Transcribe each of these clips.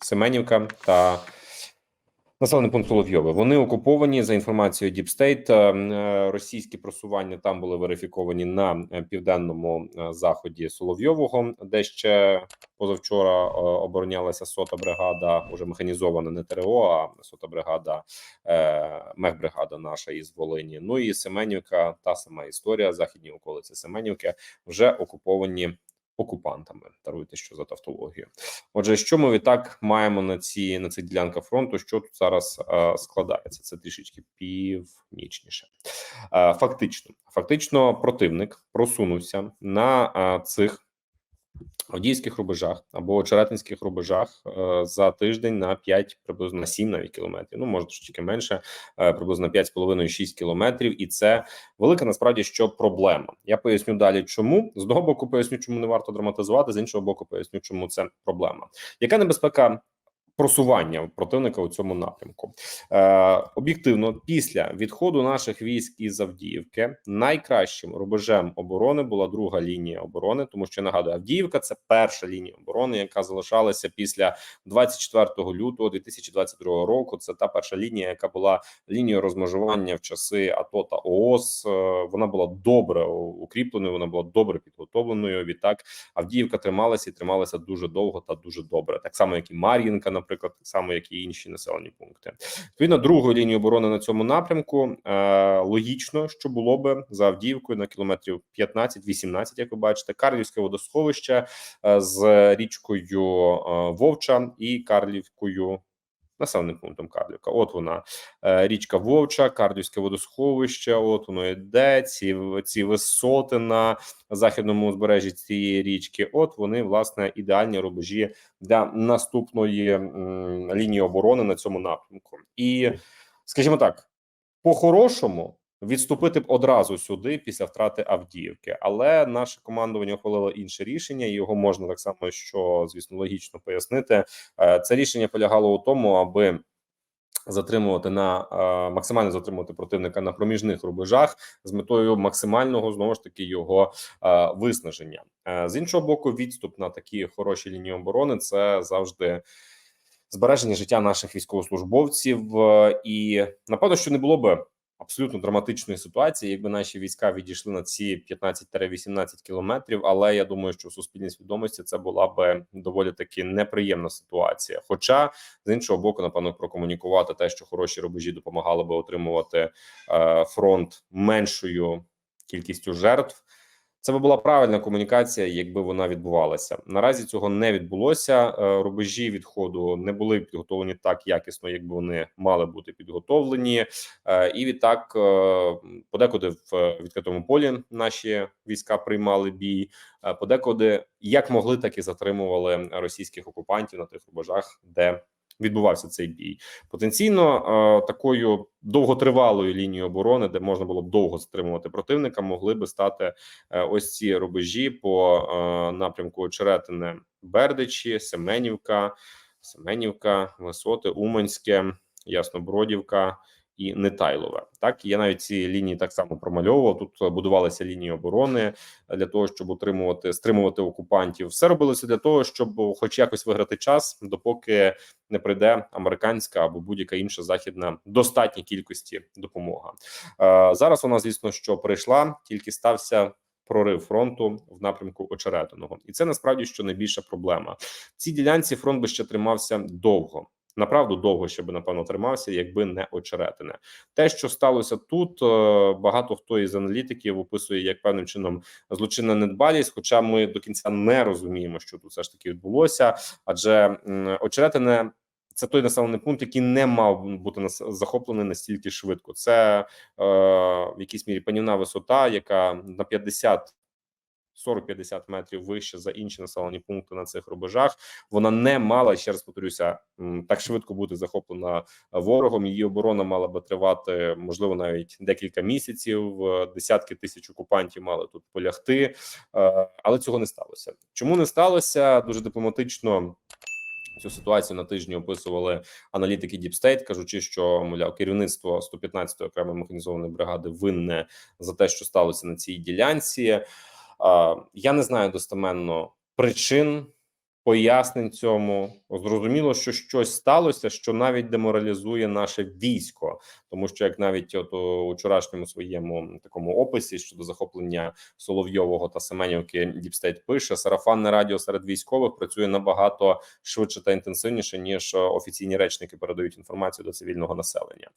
Семенівка та населений пункт Соловйове. Вони окуповані за інформацією State. Е, Російські просування там були верифіковані на е, південному е, заході Соловйового, де ще позавчора оборонялася сота бригада, уже механізована не ТРО, а сота бригада, мехбригада наша із Волині. Ну і Семенівка, та сама історія. Західні околиці Семенівки вже окуповані окупантами. Даруйте, що за тавтологію. Отже, що ми відтак маємо на ці на цих ділянках фронту? Що тут зараз е, складається? Це трішечки північніше. Е, фактично, фактично, противник просунувся на е, цих Авдіївських рубежах або Очеретинських рубежах е, за тиждень на 5, приблизно на 7 навіть кілометрів. Ну може трошки менше, е, приблизно 5,5-6 кілометрів, і це велика насправді що проблема. Я поясню далі, чому з одного боку поясню, чому не варто драматизувати, з іншого боку, поясню, чому це проблема. Яка небезпека? Просування противника у цьому напрямку е, об'єктивно після відходу наших військ із Авдіївки найкращим рубежем оборони була друга лінія оборони, тому що нагадую, Авдіївка це перша лінія оборони, яка залишалася після 24 лютого 2022 року. Це та перша лінія, яка була лінією розмежування в часи АТО та ООС. Е, Вона була добре укріпленою, вона була добре підготовленою. Відтак Авдіївка трималася і трималася дуже довго та дуже добре, так само як і Мар'їнка, наприклад, так само як і інші населені пункти. Відповідно, другої лінії оборони на цьому напрямку е, логічно, що було би за Авдіївкою на кілометрів 15-18, як ви бачите, Карлівське водосховище е, з річкою е, Вовча і Карлівкою. Населеним пунктом Карлівка. От вона е, річка Вовча, Карлівське водосховище. От воно йде. Ці ці висоти на західному узбережжі цієї річки. От вони власне ідеальні рубежі для наступної лінії оборони на цьому напрямку. І скажімо так, по-хорошому. Відступити б одразу сюди після втрати Авдіївки, але наше командування ухвалило інше рішення. Його можна так само, що звісно логічно пояснити. Е, Це рішення полягало у тому, аби затримувати на е, максимально затримувати противника на проміжних рубежах з метою максимального знову ж таки його е, виснаження. З іншого боку, відступ на такі хороші лінії оборони це завжди. Збереження життя наших військовослужбовців, і напевно, що не було би абсолютно драматичної ситуації, якби наші війська відійшли на ці 15-18 кілометрів. Але я думаю, що в суспільній свідомості це була би доволі таки неприємна ситуація. Хоча з іншого боку, напевно, прокомунікувати те, що хороші рубежі допомагали би отримувати е, фронт меншою кількістю жертв. Це би була правильна комунікація, якби вона відбувалася. Наразі цього не відбулося. Е, Рубежі відходу не були підготовлені так якісно, якби вони мали бути підготовлені, Е, і відтак е, подекуди в відкритому полі наші війська приймали бій. Подекуди як могли, так і затримували російських окупантів на тих рубежах, де відбувався цей бій. Потенційно е, такою довготривалою лінією оборони, де можна було б довго стримувати противника, могли би стати е, ось ці рубежі по е, напрямку Очеретине, Бердичі, Семенівка, Семенівка, Висоти, Уманське, Яснобродівка. І Нетайлове так я навіть ці лінії так само промальовував. Тут будувалися лінії оборони для того, щоб утримувати стримувати окупантів. Все робилося для того, щоб, хоч якось виграти час, допоки не прийде американська або будь-яка інша західна достатній кількості допомога. Е, зараз вона, звісно, що прийшла, тільки стався. Прорив фронту в напрямку очеретиного, і це насправді що найбільша проблема. В цій ділянці фронт би ще тримався довго. Направду довго ще би напевно тримався, якби не очеретине. Те, що сталося тут, е, багато хто із аналітиків описує як певним чином злочинна недбалість. Хоча ми до кінця не розуміємо, що тут все ж таки відбулося, адже очеретине. Це той населений пункт, який не мав бути захоплений настільки швидко. Це е, в якійсь мірі панівна висота, яка на 50 40-50 метрів вище за інші населені пункти на цих рубежах. Вона не мала ще раз повторюся так швидко бути захоплена ворогом. Її оборона мала би тривати можливо навіть декілька місяців. Е, Десятки тисяч окупантів мали тут полягти, е, але цього не сталося. Чому не сталося? Дуже дипломатично. Цю ситуацію на тижні описували аналітики State, кажучи, що мовляв керівництво 115-ї окремої механізованої бригади винне за те, що сталося на цій ділянці. Я не знаю достеменно причин пояснень цьому зрозуміло, що щось сталося, що навіть деморалізує наше військо, тому що як навіть от у вчорашньому своєму такому описі щодо захоплення Соловйового та Семенівки Діпстейт пише сарафанне радіо серед військових працює набагато швидше та інтенсивніше ніж офіційні речники передають інформацію до цивільного населення.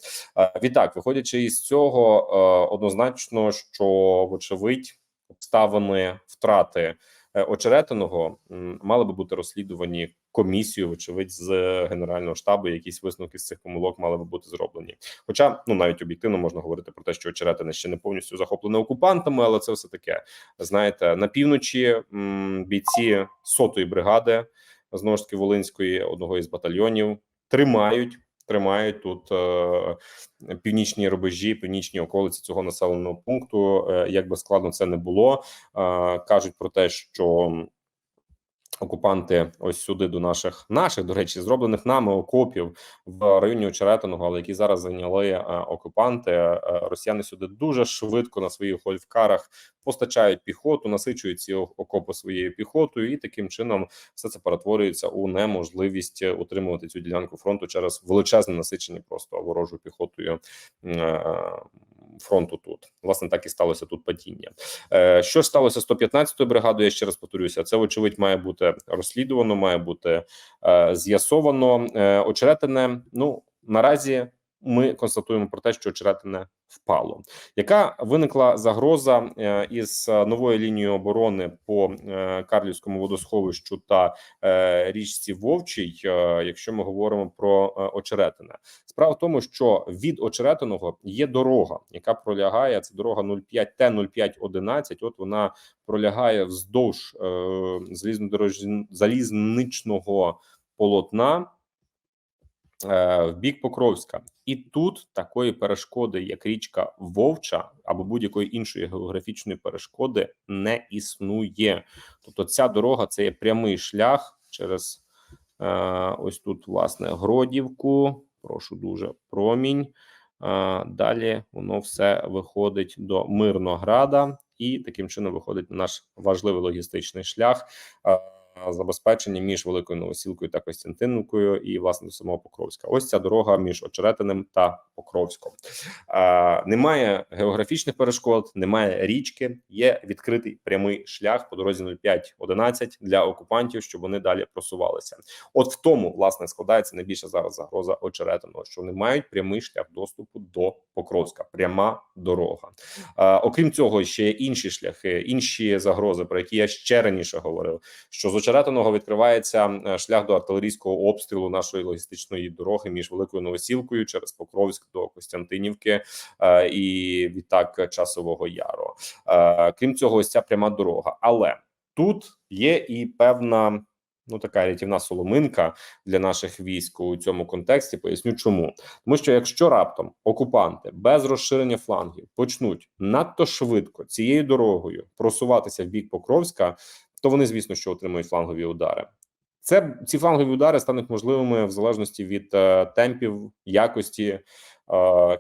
Відтак, виходячи із цього, однозначно, що вочевидь обставини втрати е, очеретиного мали би бути розслідувані комісією, вочевидь, з генерального штабу. Якісь висновки з цих помилок мали би бути зроблені. Хоча ну навіть об'єктивно можна говорити про те, що очеретине ще не повністю захоплене окупантами, але це все таке. Знаєте, на півночі м, бійці сотої бригади знову ж таки Волинської одного із батальйонів тримають. Тримають тут е, північні рубежі, північні околиці цього населеного пункту. Е, як би складно це не було, е, кажуть про те, що окупанти ось сюди до наших наших, до речі, зроблених нами окопів в районі Очеретиного, але які зараз зайняли е, окупанти. Е, росіяни сюди дуже швидко на своїх гольфкарах постачають піхоту, насичують ці окопи своєю піхотою, і таким чином все це перетворюється у неможливість утримувати цю ділянку фронту через величезне насичення просто ворожою піхотою е, фронту. Тут власне так і сталося тут падіння. Е, Що сталося з 115-ю бригадою? Я ще раз повторюся, це вочевидь має бути розслідувано, має бути е, з'ясовано. Е, Очеретине, ну наразі ми констатуємо про те, що очеретине впало. Яка виникла загроза е, із е, новою лінією оборони по е, Карлівському водосховищу та річці Вовчій, якщо ми говоримо про очеретине? Справа в тому, що від очеретиного є дорога, яка пролягає. Це дорога 05 Т-0511. От вона пролягає вздовж е, залізничного полотна в бік Покровська. І тут такої перешкоди, як річка Вовча або будь-якої іншої географічної перешкоди, не існує. Тобто, ця дорога це є прямий шлях через е, ось тут, власне, Гродівку. Прошу дуже промінь. Е, Далі воно все виходить до Мирнограда, і таким чином виходить на наш важливий логістичний шлях е, забезпечення між Великою Новосілкою та Костянтинівкою і власне до самого Покровська. Ось ця дорога між Очеретиним та Покровськом. Е, Немає географічних перешкод, немає річки. Є відкритий прямий шлях по дорозі 0511 для окупантів, щоб вони далі просувалися. От в тому власне складається найбільша зараз загроза очеретиного, що вони мають прямий шлях доступу до Покровська, пряма дорога. Е, окрім цього, ще є інші шляхи, інші загрози, про які я ще раніше говорив. Що з очеретиного відкривається е, шлях до артилерійського обстрілу нашої логістичної дороги між Великою Новосілкою через Покровськ до Костянтинівки е, і відтак часового яру. Е, крім цього, ось ця пряма дорога. Але тут є і певна. Ну, така рятівна соломинка для наших військ у цьому контексті. Поясню, чому тому, що якщо раптом окупанти без розширення флангів почнуть надто швидко цією дорогою просуватися в бік Покровська, то вони, звісно, що отримують флангові удари. Це ці флангові удари стануть можливими в залежності від е, темпів, якості,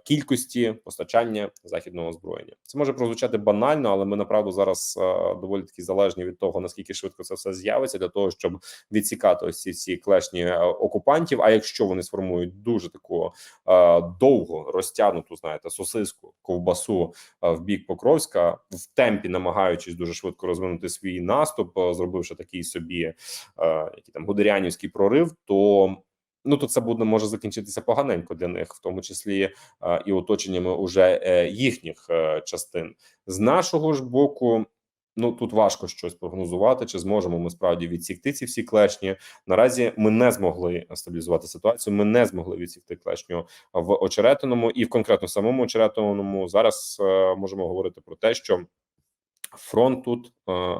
кількості постачання західного озброєння. Це може прозвучати банально, але ми направду зараз е, доволі таки залежні від того, наскільки швидко це все з'явиться, для того, щоб відсікати ось ці всі клешні е, окупантів. А якщо вони сформують дуже таку е, довго розтягнуту, знаєте, сосиску, ковбасу е, в бік Покровська, в темпі намагаючись дуже швидко розвинути свій наступ, е, зробивши такий собі е, який там гудерянівський прорив, то ну то це буде може закінчитися поганенько для них, в тому числі і оточеннями уже е, їхніх е, частин. З нашого ж боку. Ну тут важко щось прогнозувати, чи зможемо ми справді відсікти ці всі клешні. Наразі ми не змогли стабілізувати ситуацію. Ми не змогли відсікти клешню в очеретиному, і в конкретно самому очеретиному зараз е, можемо говорити про те, що фронт тут е,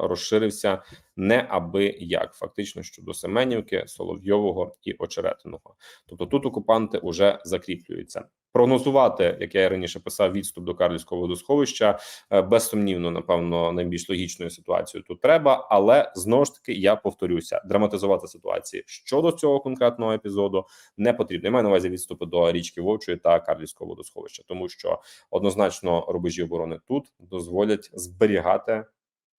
розширився не аби як, фактично щодо Семенівки, Соловйового і Очеретиного. Тобто тут окупанти вже закріплюються. Прогнозувати, як я раніше писав, відступ до Карлівського водосховища е, безсумнівно, напевно, найбільш логічною ситуацією тут треба, але знову ж таки я повторюся, драматизувати ситуації щодо цього конкретного епізоду не потрібно. Я маю на увазі відступи до річки Вовчої та Карлівського водосховища, тому що однозначно рубежі оборони тут дозволять зберігати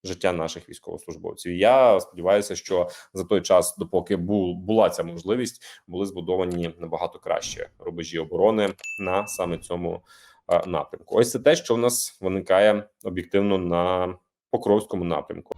життя наших військовослужбовців. І Я сподіваюся, що за той час, допоки бу, була ця можливість, були збудовані набагато краще рубежі оборони на саме цьому е, напрямку. Ось це те, що в нас виникає об'єктивно на Покровському напрямку.